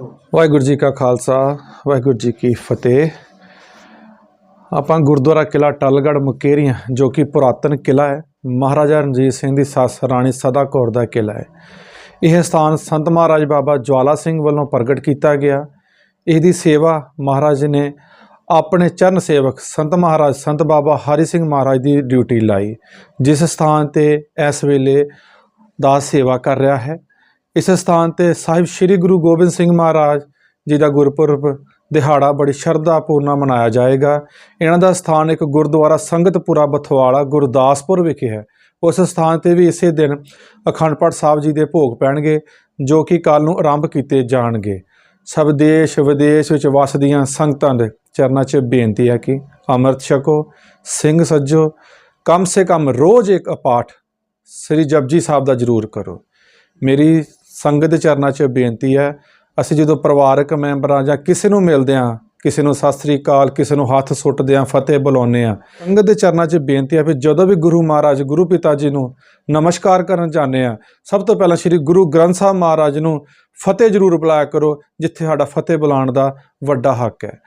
ਵਾਹਿਗੁਰੂ ਜੀ ਕਾ ਖਾਲਸਾ, ਵਾਹਿਗੁਰੂ ਜੀ ਕੀ ਫਤਿਹ। ਆਪਾਂ ਗੁਰਦੁਆਰਾ ਕਿਲਾ ਟਲਗੜ ਮੁਕੇਰੀਆਂ, ਜੋ ਕਿ ਪੁਰਾਤਨ ਕਿਲਾ ਹੈ, ਮਹਾਰਾਜਾ ਰਣਜੀਤ ਸਿੰਘ ਦੀ ਸੱਸ ਰਾਣੀ ਸਦਾ ਕੌਰ ਦਾ ਕਿਲਾ ਹੈ। ਇਹ ਸਥਾਨ ਸੰਤ ਮਹਾਰਾਜ ਬਾਬਾ ਜਵਾਲਾ ਸਿੰਘ ਵੱਲੋਂ ਪ੍ਰਗਟ ਕੀਤਾ ਗਿਆ। ਇਹਦੀ ਸੇਵਾ ਮਹਾਰਾਜ ਨੇ ਆਪਣੇ ਚਰਨ ਸੇਵਕ ਸੰਤ ਮਹਾਰਾਜ, ਸੰਤ ਬਾਬਾ ਹਰੀ ਸਿੰਘ ਮਹਾਰਾਜ ਦੀ ਡਿਊਟੀ ਲਾਈ, ਜਿਸ ਸਥਾਨ ਤੇ ਇਸ ਵੇਲੇ ਦਾ ਸੇਵਾ ਕਰ ਰਿਹਾ ਹੈ। ਇਸ ਸਥਾਨ ਤੇ ਸਾਹਿਬ ਸ੍ਰੀ ਗੁਰੂ ਗੋਬਿੰਦ ਸਿੰਘ ਮਹਾਰਾਜ ਜੀ ਦਾ ਗੁਰਪੁਰਬ ਦਿਹਾੜਾ ਬੜੀ ਸ਼ਰਧਾ ਪੂਰਨਾ ਮਨਾਇਆ ਜਾਏਗਾ। ਇਹਨਾਂ ਦਾ ਸਥਾਨ ਇੱਕ ਗੁਰਦੁਆਰਾ ਸੰਗਤਪੁਰਾ ਬਥਵਾਲਾ ਗੁਰਦਾਸਪੁਰ ਵਿਖੇ ਹੈ। ਉਸ ਸਥਾਨ ਤੇ ਵੀ ਇਸੇ ਦਿਨ ਅਖੰਡ ਪਾਠ ਸਾਹਿਬ ਜੀ ਦੇ ਭੋਗ ਪੈਣਗੇ, ਜੋ ਕਿ ਕੱਲ ਨੂੰ ਆਰੰਭ ਕੀਤੇ ਜਾਣਗੇ। ਸਭ ਦੇਸ਼ ਵਿਦੇਸ਼ ਵਿੱਚ ਵਸਦੀਆਂ ਸੰਗਤਾਂ ਦੇ ਚਰਨਾਂ 'ਚ ਬੇਨਤੀ ਹੈ ਕਿ ਅੰਮ੍ਰਿਤ ਛਕੋ, ਸਿੰਘ ਸੱਜੋ, ਕਮ ਸੇ ਕਮ ਰੋਜ਼ ਇੱਕ ਪਾਠ ਸ੍ਰੀ ਜਪਜੀ ਸਾਹਿਬ ਦਾ ਜ਼ਰੂਰ ਕਰੋ। ਮੇਰੀ ਸੰਗਤ ਦੇ ਚਰਨਾਂ 'ਚ ਬੇਨਤੀ ਹੈ, ਅਸੀਂ ਜਦੋਂ ਪਰਿਵਾਰਕ ਮੈਂਬਰਾਂ ਜਾਂ ਕਿਸੇ ਨੂੰ ਮਿਲਦੇ ਹਾਂ, ਕਿਸੇ ਨੂੰ ਸਤਿ ਸ੍ਰੀ ਅਕਾਲ, ਕਿਸੇ ਨੂੰ ਹੱਥ ਸੁੱਟਦੇ ਹਾਂ, ਫਤਿਹ ਬੁਲਾਉਂਦੇ ਹਾਂ, ਸੰਗਤ ਦੇ ਚਰਨਾਂ 'ਚ ਬੇਨਤੀ ਹੈ ਵੀ ਜਦੋਂ ਵੀ ਗੁਰੂ ਮਹਾਰਾਜ, ਗੁਰੂ ਪਿਤਾ ਜੀ ਨੂੰ ਨਮਸਕਾਰ ਕਰਨ ਜਾਂਦੇ ਆ ਸਭ ਤੋਂ ਪਹਿਲਾਂ ਸ੍ਰੀ ਗੁਰੂ ਗ੍ਰੰਥ ਸਾਹਿਬ ਮਹਾਰਾਜ ਨੂੰ ਫਤਿਹ ਜ਼ਰੂਰ ਬੁਲਾਇਆ ਕਰੋ, ਜਿੱਥੇ ਸਾਡਾ ਫਤਿਹ ਬੁਲਾਉਣ ਦਾ ਵੱਡਾ ਹੱਕ ਹੈ।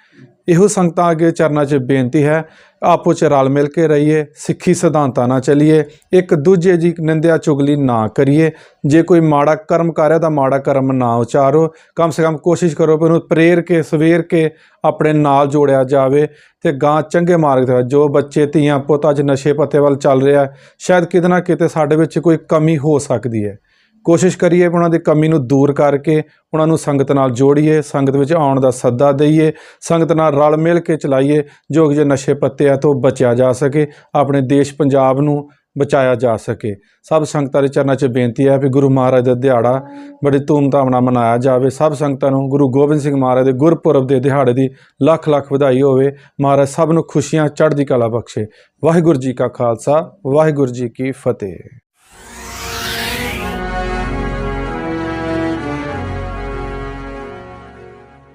ਇਹੋ ਸੰਗਤਾਂ ਅੱਗੇ ਚਰਨਾਂ 'ਚ ਬੇਨਤੀ ਹੈ, ਆਪੋ 'ਚ ਰਲ ਮਿਲ ਕੇ ਰਹੀਏ, ਸਿੱਖੀ ਸਿਧਾਂਤਾਂ ਨਾਲ ਚੱਲੀਏ, ਇੱਕ ਦੂਜੇ ਦੀ ਨਿੰਦਿਆ ਚੁਗਲੀ ਨਾ ਕਰੀਏ, ਜੇ ਕੋਈ ਮਾੜਾ ਕਰਮ ਕਰ ਰਿਹਾ ਤਾਂ ਮਾੜਾ ਕਰਮ ਨਾ ਉਚਾਰੋ, ਕਮ ਸੇ ਕਮ ਕੋਸ਼ਿਸ਼ ਕਰੋ ਕਿ ਉਹਨੂੰ ਪ੍ਰੇਰ ਕੇ, ਸਵੇਰ ਕੇ ਆਪਣੇ ਨਾਲ ਜੋੜਿਆ ਜਾਵੇ ਤੇ ਗਾਂ ਚੰਗੇ ਮਾਰਗ ਤੇ ਜੋ ਬੱਚੇ, ਧੀਆਂ, ਪੁੱਤ ਅੱਜ ਨਸ਼ੇ ਪੱਤੇ ਵੱਲ ਚੱਲ ਰਿਹਾ, ਸ਼ਾਇਦ ਕਿਤੇ ਨਾ ਕਿਤੇ ਸਾਡੇ ਵਿੱਚ ਕੋਈ ਕਮੀ ਹੋ ਸਕਦੀ ਹੈ। ਕੋਸ਼ਿਸ਼ ਕਰੀਏ ਵੀ ਉਹਨਾਂ ਦੀ ਕਮੀ ਨੂੰ ਦੂਰ ਕਰਕੇ ਉਹਨਾਂ ਨੂੰ ਸੰਗਤ ਨਾਲ ਜੋੜੀਏ, ਸੰਗਤ ਵਿੱਚ ਆਉਣ ਦਾ ਸੱਦਾ ਦਈਏ, ਸੰਗਤ ਨਾਲ ਰਲ ਮਿਲ ਕੇ ਚਲਾਈਏ, ਜੋ ਕਿ ਜੇ ਨਸ਼ੇ ਪੱਤੇ ਆ ਤੋਂ ਬਚਿਆ ਜਾ ਸਕੇ, ਆਪਣੇ ਦੇਸ਼ ਪੰਜਾਬ ਨੂੰ ਬਚਾਇਆ ਜਾ ਸਕੇ। ਸਭ ਸੰਗਤਾਂ ਦੇ ਚਰਨਾਂ 'ਚ ਬੇਨਤੀ ਹੈ ਵੀ ਗੁਰੂ ਮਹਾਰਾਜ ਦਾ ਦਿਹਾੜਾ ਬੜੀ ਧੂਮਧਾਮ ਨਾਲ ਮਨਾਇਆ ਜਾਵੇ। ਸਭ ਸੰਗਤਾਂ ਨੂੰ ਗੁਰੂ ਗੋਬਿੰਦ ਸਿੰਘ ਮਹਾਰਾਜ ਦੇ ਗੁਰਪੁਰਬ ਦੇ ਦਿਹਾੜੇ ਦੀ ਲੱਖ ਲੱਖ ਵਧਾਈ ਹੋਵੇ। ਮਹਾਰਾਜ ਸਭ ਨੂੰ ਖੁਸ਼ੀਆਂ, ਚੜ੍ਹਦੀ ਕਲਾ ਬਖਸ਼ੇ। ਵਾਹਿਗੁਰੂ ਜੀ ਕਾ ਖਾਲਸਾ, ਵਾਹਿਗੁਰੂ ਜੀ ਕੀ ਫਤਿਹ।